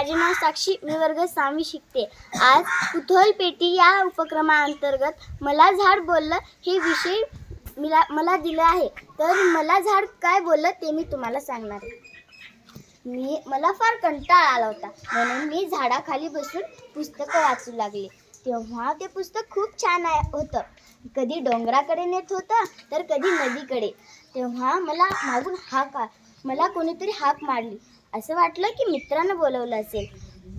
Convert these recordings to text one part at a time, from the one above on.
माझे नाव साक्षी मी वर्ग सामी शिकते. आज कुतूहल पेटी या उपक्रमाअंतर्गत मला झाड बोललं हे विषय मिला मला दिलं आहे. तर मला झाड काय बोललं ते मी तुम्हाला सांगणार आहे. मी मला फार कंटाळा आला होता. म्हणून मी झाडाखाली बसून पुस्तकं वाचू लागले. तेव्हा ते पुस्तक खूप छान आहे होतं. कधी डोंगराकडे नेत होतं तर कधी नदीकडे. तेव्हा मला मागून हाक आ- मला कोणीतरी हाक मारली. असं वाटलं की मित्रानं बोलवलं असेल.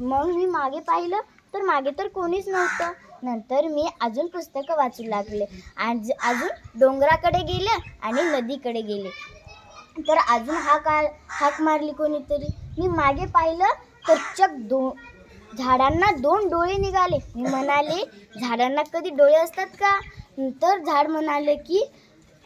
मग मी मागे पाहिलं तर मागे तर कोणीच नव्हतं. नंतर मी अजून पुस्तकं वाचू लागले. आज अजून डोंगराकडे गेलं आणि नदीकडे गेले. तर अजून हाक आ हाक मारली कोणीतरी. मी मागे पाहिलं तर चक दो झाडांना दोन डोळे निघाले. मी म्हणाले झाडांना कधी डोळे असतात का? तर झाड म्हणाले की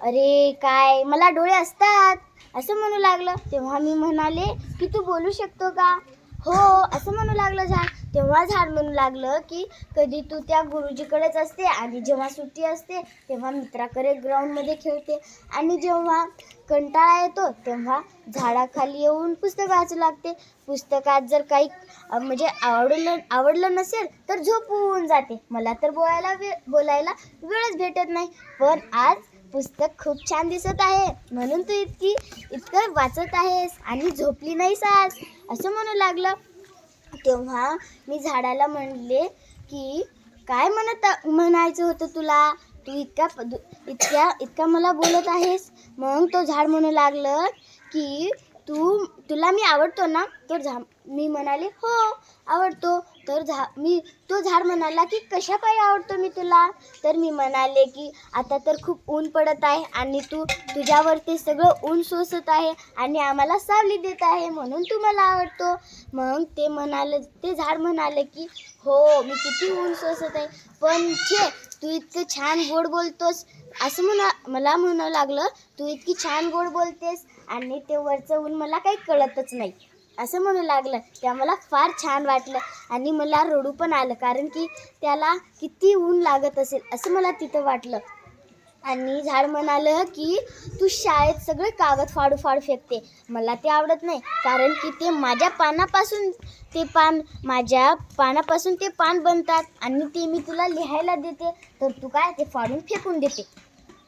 अरे काय? मला डोळे असतात. असं म्हणू लागलं. तेव्हा मी म्हणाले की तू बोलू शकतो का? हो असं म्हणू लागलं झाड तेव्हा झाड म्हणू लागलं की कधी तू त्या गुरुजीकडेच असते आणि जेव्हा सुट्टी असते तेव्हा मित्राकडे ग्राउंडमध्ये खेळते. आणि जेव्हा कंटाळा येतो तेव्हा झाडाखाली येऊन पुस्तक वाचू लागते. पुस्तकात जर काही म्हणजे आवडलं आवडलं नसेल तर झोपून जाते. मला तर बोलायला वे बोलायला वेळच भेटत नाही. पण आज पुस्तक खूप छान दिसत आहे. म्हणून तू इतकी इतकं वाचत आहेस आणि झोपली नाहीस सास असं म्हणू लागलं. तेव्हा मी झाडाला म्हणले की काय म्हणत म्हणायचं होतं तुला? तू इतका पद इतक्या इतका मला बोलत आहेस. मग तो झाड म्हणू लागलं की तू तुला मी आवडतो ना तर झा मी म्हणाले हो आवडतो. तर झा मी तो झाड म्हणाला की कशा पायी आवडतो मी तुला? तर मी म्हणाले की आता तर खूप ऊन पडत आहे आणि तू तुझ्यावर ते सगळं ऊन सोसत आहे आणि आम्हाला सावली देत आहे म्हणून तू मला आवडतो. मग ते म्हणाले ते झाड म्हणाले की हो मी किती ऊन सोसत आहे. पण छे तू इतकं छान गोड बोलतोस. असं म्हणा मला म्हणू लागलं तू इतकी छान गोड बोलतेस. आणि ते वरचं ऊन मला काही कळतच नाही. असं म्हणू लागलं. त्या मला फार छान वाटलं. आणि मला रडू पण आलं. कारण की त्याला किती ऊन लागत असेल असं मला तिथं वाटलं. आणि झाड म्हणालं की तू शाळेत सगळे कागद फाडू फाडू फेकते. मला ते आवडत नाही. कारण की ते माझ्या पानापासून ते पान माझ्या पानापासून ते पान बनतात. आणि ते मी तुला लिहायला देते. तर तू काय ते फाडून फेकून देते.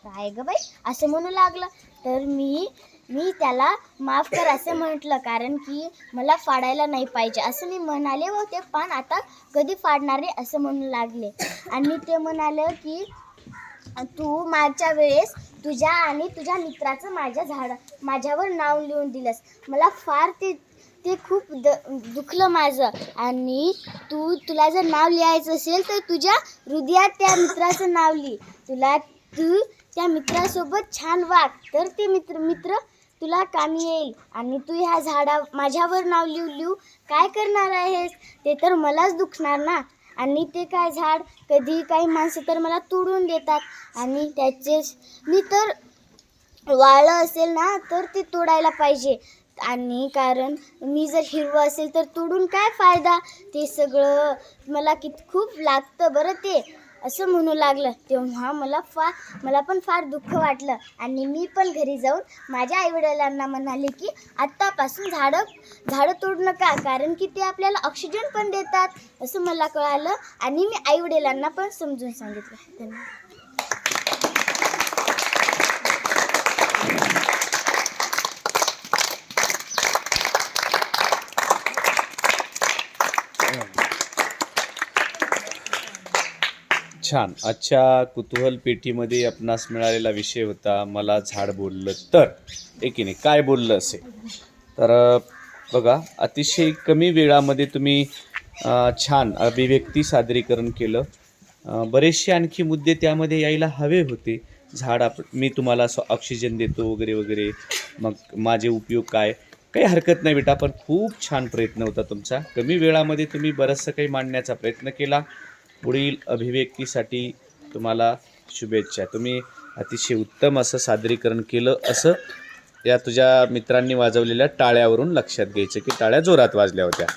काय गं बाई? असं म्हणू लागलं. तर मी मी त्याला माफ कर असं म्हटलं कारण की मला फाडायला नाही पाहिजे. असं मी म्हणाले व ते पान आता कधी फाडणार नाही असं म्हणू लागले. आणि ते म्हणाले की तू मागच्या वेळेस तुझ्या आणि तुझ्या मित्राचं माझ्या झाड माझ्यावर नाव लिहून दिलंस. मला फार ते ते खूप द दुखलं माझं. आणि तू तुला जर नाव लिहायचं असेल तर तुझ्या हृदयात त्या मित्राचं नाव लिही. तुला तू त्या मित्रासोबत छान वाग. तर ते मित्र मित्र तुला कामी येईल आणि तू ह्या झाडा माझ्यावर नाव लिहू लिहू काय करणार आहेस? ते तर मलाच दुखणार ना. आणि ते काय झाड कधी काही माणसं तर मला तोडून देतात. आणि त्याचे मी तर वाळं असेल ना तर ते तोडायला पाहिजे. आणि कारण मी जर हिरवं असेल तर तोडून काय फायदा? ते सगळं मला कित खूप लागतं बरं ते. असं म्हणू लागलं तेव्हा मला फार मला पण फार दुःख वाटलं. आणि मी पण घरी जाऊन माझ्या आईवडिलांना म्हणाले की आत्तापासून झाडं झाडं तोडू नका कारण की ते आपल्याला ऑक्सिजन पण देतात. असं मला कळालं आणि मी आईवडिलांना पण समजून सांगितलं. धन्यवाद. छान. आजच्या कुतूहल पेटीमध्ये आपणास मिळालेला विषय होता मला झाड बोललं तर. एकीने काय बोललं असेल? तर बघा अतिशय कमी वेळामध्ये तुम्ही छान अभिव्यक्ती सादरीकरण केलं. बरेचसे आणखी मुद्दे त्यामध्ये यायला हवे होते. झाड आप मी तुम्हाला असं ऑक्सिजन देतो वगैरे वगैरे. मग माझे उपयोग काय? काही हरकत नाही बेटा पण खूप छान प्रयत्न होता तुमचा. कमी वेळामध्ये तुम्ही बरंचसं काही मांडण्याचा प्रयत्न केला. पुढील अभिव्यक्तीसाठी तुम्हाला शुभेच्छा. तुम्ही अतिशय उत्तम असं सादरीकरण केलं असं या तुझ्या मित्रांनी वाजवलेल्या टाळ्यावरून लक्षात घ्यायचं की टाळ्या जोरात वाजल्या होत्या.